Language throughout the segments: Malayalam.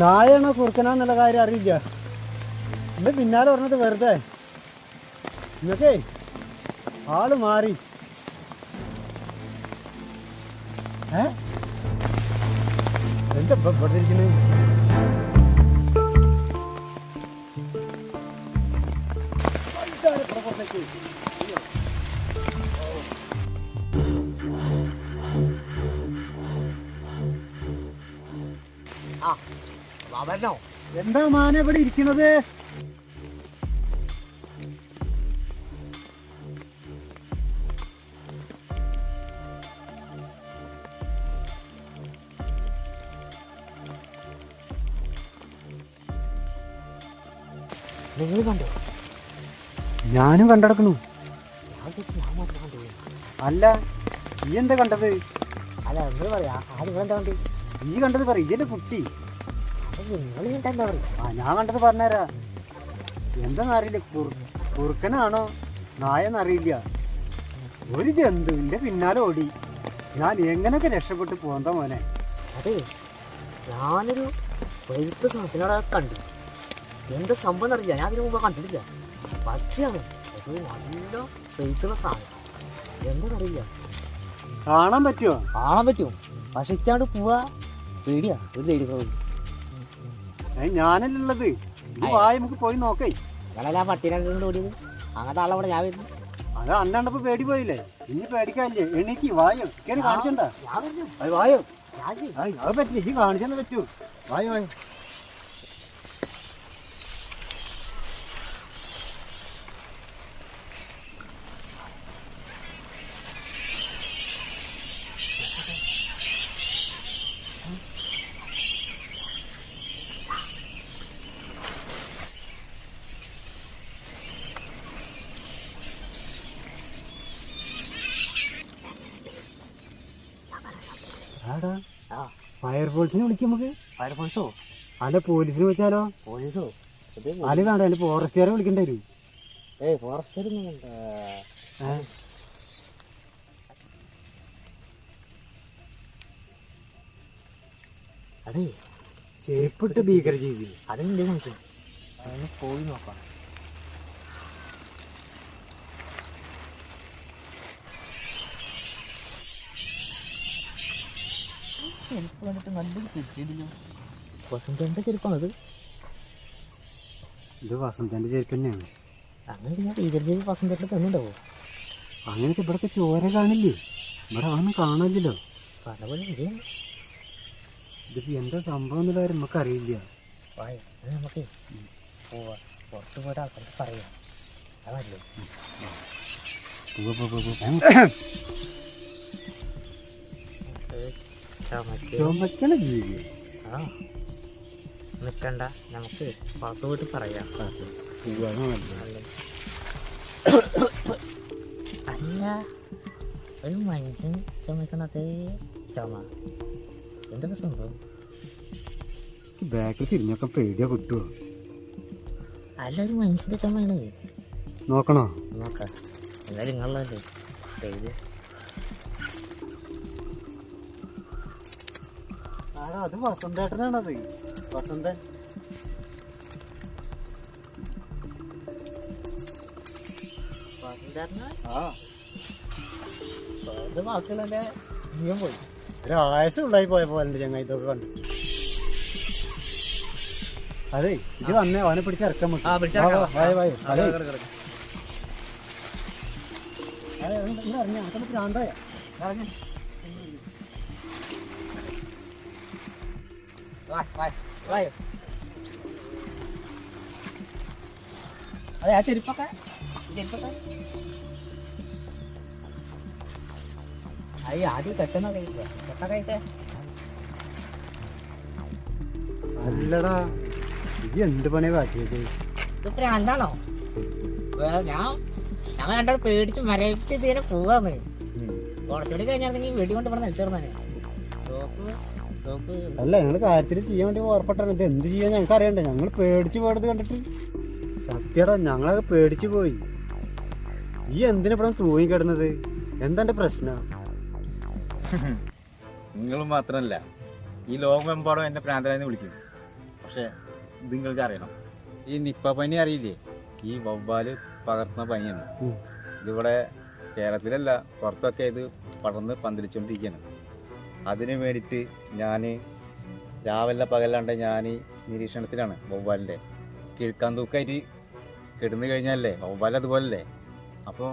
നായയാണോ കുറുക്കനാന്നുള്ള കാര്യം അറിയില്ല. ഇത് പിന്നാലെ പറഞ്ഞത് വെറുതെ. ഇന്നൊക്കെ ആൾ മാറി. ഏ? എന്താ ഇവിടെ ഇരിക്കുന്നത് പുറത്തേക്ക്. അവനോ എന്താ മാന ഇവിടെ ഇരിക്കണത് നിങ്ങൾ കണ്ടോ? ഞാനും കണ്ടടക്കണു അല്ല നീ എന്താ കണ്ടത്? അല്ല നിങ്ങൾ പറയാ ആ നിങ്ങൾ എന്താ ഈ കണ്ടത് പറ ഇതിന്റെ കുട്ടി. ആ ഞാൻ കണ്ടത് പറഞ്ഞുതരാ. എന്താന്ന് അറിയില്ല കുറുക്കനാണോ? നായെന്നറിയില്ല. ഒരു ജന്തുവിന്റെ പിന്നാലെ ഓടി. ഞാൻ എങ്ങനെയൊക്കെ രക്ഷപ്പെട്ടു പോന്താ മോനെ? അതെ. ഞാനൊരു വൈകിട്ട് സാധനങ്ങളെ കണ്ടു. എന്താ സംഭവം അറിയില്ല ഞാൻ അതിന് മുമ്പ് കണ്ടിട്ടില്ല. പക്ഷിയാണ് നല്ല സൈസുള്ള സാധനം. എന്താണെന്നറിയില്ല. കാണാൻ പറ്റുമോ കാണാൻ പറ്റുമോ പക്ഷെ ഇച്ചാണ്ട് പോവാ. പേടിയാ. ഒരു ധൈര്യം ഞാനല്ലുള്ളത് വായ നമുക്ക് പോയി നോക്കേ. നിങ്ങളല്ല പട്ടി രണ്ടുകൊണ്ട് ഓടിയത്. അങ്ങനത്തെ ആളവിടെ ഞാൻ വരുന്നു. അത് അന്നാണ്ടപ്പോ പേടി പോയില്ലേ? ഇനി പേടിക്കാനില്ലേ? എണീക്ക് വായോ. കേറി കാണിച്ചണ്ട വായോ. അത് പറ്റില്ല. ഈ കാണിച്ചെന്ന് പറ്റൂ? വായോ വായോ. ആടാ. ഫയർഫോഴ്സിനെ വിളിക്കും നമുക്ക്. ഫയർഫോഴ്സോ അല്ല പോലീസിനെ വിളിച്ചാലോ? പോലീസോ അല്ല വേണ്ട അല്ല ഫോറസ്റ്റുകാരെ വിളിക്കേണ്ടി വരും. ഏയ് ഫോറസ്റ്റ് അതെ. ചെരുപ്പിട്ട് ഭീകരജീവി അതെന്ത് സംശയം അതൊന്ന് പോയി നോക്കാം. ചെരുപ്പ് വേണ്ടിട്ട് നല്ലൊരു പിടിച്ചിട്ടില്ലോ വസന്തന്റെ ചെരുപ്പാണത് ഇത് വസന്തന്റെ ചെരുപ്പ് തന്നെയാണ് അങ്ങനെ ഞാൻ ടീച്ചർ വസന്തന്റെ തന്നുണ്ടാവോ അങ്ങനത്തെ ഇവിടൊക്കെ ചോര കാണില്ലേ ഇവിടെ വന്ന് കാണില്ലല്ലോ പല പല ഇതിപ്പോ എന്താ സംഭവം എന്നുള്ള കാര്യം നമുക്കറിയില്ല വായ നമുക്ക് പോവാ പുറത്ത് പോയിട്ട് ആൾക്കാർക്ക് പറയാം അതല്ലേ ചുമക്കണ ജീവി. ആ. നിൽക്കണ്ട നമുക്ക് പുറത്ത് പോയിട്ട് പറയാം. അല്ല? ഒരു മനുഷ്യൻ ചുമക്കണത് ചുമ. എന്തൊക്കെ സംഭവം? ബാക്കിൽ തിരിഞ്ഞൊക്കെ പേടിയാ കിട്ടുമോ അല്ല ഒരു മനുഷ്യന്റെ ചുമയാണ് നോക്കണോ? നോക്കാം. എന്തായാലും നിങ്ങളല്ലേ ധൈര്യം അത് വസന്തേട്ടനാണത്. വസന്തൻ ആ. അത് ബാക്കിയുള്ള ജീവൻ പോയി. ഒരു ആയസം ഉണ്ടായി പോയ പോലെ ചങ്ങായി ഇതൊക്കെ കണ്ടു. അതെ ഇത് വന്നേ അവനെ പിടിച്ച് ഇറക്കാൻ ആ, പിടിച്ചിറക്കാം. വായ ഇറങ്ങി അതൊക്കെ ഭ്രാന്തായ അതെ ആ ചെരുപ്പൊക്കെ ചെരുപ്പൊക്കെ. അയ്യ ആദ്യം കെട്ടുന്ന കഴിക്കുക കെട്ട കഴിക്ക അല്ലടാ ഇത് എന്ത് പണിയാ കാട്ടിയത്? ഇത് പ്രാന്താണോ ഞാൻ ഞങ്ങൾ രണ്ടാൾ പേടിച്ച് മരവിച്ച് ഇതിനെ പോവാന്ന്. കുറച്ചുകൂടി കഴിഞ്ഞാണെങ്കിൽ വെടി കൊണ്ട് ഇവിടെ നിലത്തിരുന്നാണ് അല്ല ഞങ്ങൾ കാര്യത്തിൽ ചെയ്യാൻ വേണ്ടി ഓർപ്പെട്ടാണ് ഇത് എന്ത് ചെയ്യാൻ ഞങ്ങൾക്ക് അറിയണ്ടേ? ഞങ്ങൾ പേടിച്ച് പോയത് കണ്ടിട്ട്. സത്യടാ ഞങ്ങളൊക്കെ പേടിച്ച് പോയി. ഈ എന്തിനാ ഇവിടെ തൂങ്ങി കിടന്നത്? എന്താ എന്റെ പ്രശ്നം? നിങ്ങൾ മാത്രമല്ല ഈ ലോകമെമ്പാടും എന്നെ പ്രാന്തരായി വിളിക്കും. പക്ഷെ നിങ്ങൾക്ക് അറിയണം. ഈ നിപ്പ പനി അറിയില്ലേ? ഈ വവ്വാൽ പകർത്തുന്ന പനിയാണ്. ഇതിവിടെ കേരളത്തിലല്ല പുറത്തൊക്കെ ഇത് പടർന്ന് പന്തലിച്ചുകൊണ്ടിരിക്കുകയാണ്. അതിന് വേണ്ടിയിട്ട് ഞാൻ രാവിലെ പകലാണ്ട് ഞാൻ നിരീക്ഷണത്തിലാണ് വവ്വാലിന്റെ. കിഴക്കാൻ തൂക്കായിട്ട് കിടന്നു കഴിഞ്ഞാലേ വവ്വാൽ അതുപോലല്ലേ? അപ്പോൾ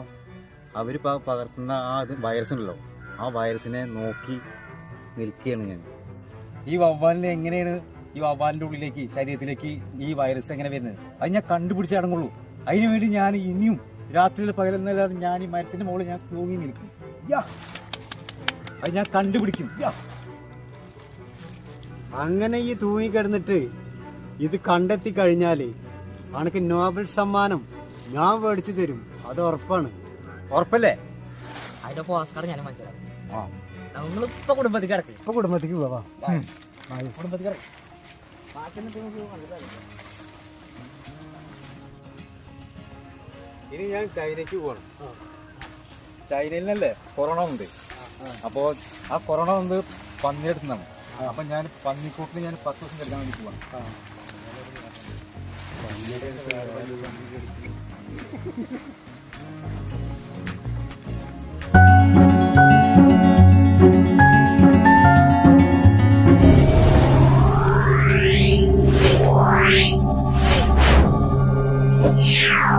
അവർ പകർത്തുന്ന ആ ഇത് വൈറസ് ഉണ്ടല്ലോ ആ വൈറസിനെ നോക്കി നിൽക്കുകയാണ് ഞാൻ. ഈ വവ്വാലിനെ എങ്ങനെയാണ് ഈ വവ്വാലിന്റെ ഉള്ളിലേക്ക് ശരീരത്തിലേക്ക് ഈ വൈറസ് എങ്ങനെ വരുന്നത്? അത് ഞാൻ കണ്ടുപിടിച്ച് അടങ്ങുള്ളൂ. അതിനു വേണ്ടി ഞാൻ ഇനിയും രാത്രിയിൽ പകലെന്നല്ലാതെ ഞാൻ ഈ മരത്തിന്റെ മുകളിൽ ഞാൻ തൂങ്ങി നിൽക്കും. യാ. അത് ഞാൻ കണ്ടുപിടിക്കും. അങ്ങനെ ഈ തൂങ്ങിക്കിടന്നിട്ട് ഇത് കണ്ടെത്തി കഴിഞ്ഞാൽ അനക്ക് നോബൽ സമ്മാനം ഞാൻ മേടിച്ചു തരും. അത് ഉറപ്പാണ്. ഉറപ്പല്ലേ? അതിന്റെ പോസ്കാർ ഞാൻ മനസ്സിലാക്കും നമ്മളിപ്പോ കുടുംബത്തിൽ കിടക്കും. ഇപ്പൊ കുടുംബത്തേക്ക് പോവാ. കുടുംബത്തിൽ കിടക്ക്. ഇനി ഞാൻ ചൈനയ്ക്ക് പോകണം ചൈനയിൽ നിന്നല്ലേ കൊറോണ ഉണ്ട് അപ്പോ ആ കൊറോണ വന്നത് പന്നിയെടുത്ത് നിന്നാണ് അപ്പൊ ഞാൻ പന്നിക്കൂട്ടിന് ഞാൻ പത്ത് ദിവസം കഴിക്കാൻ വേണ്ടി പോവാ Yeah.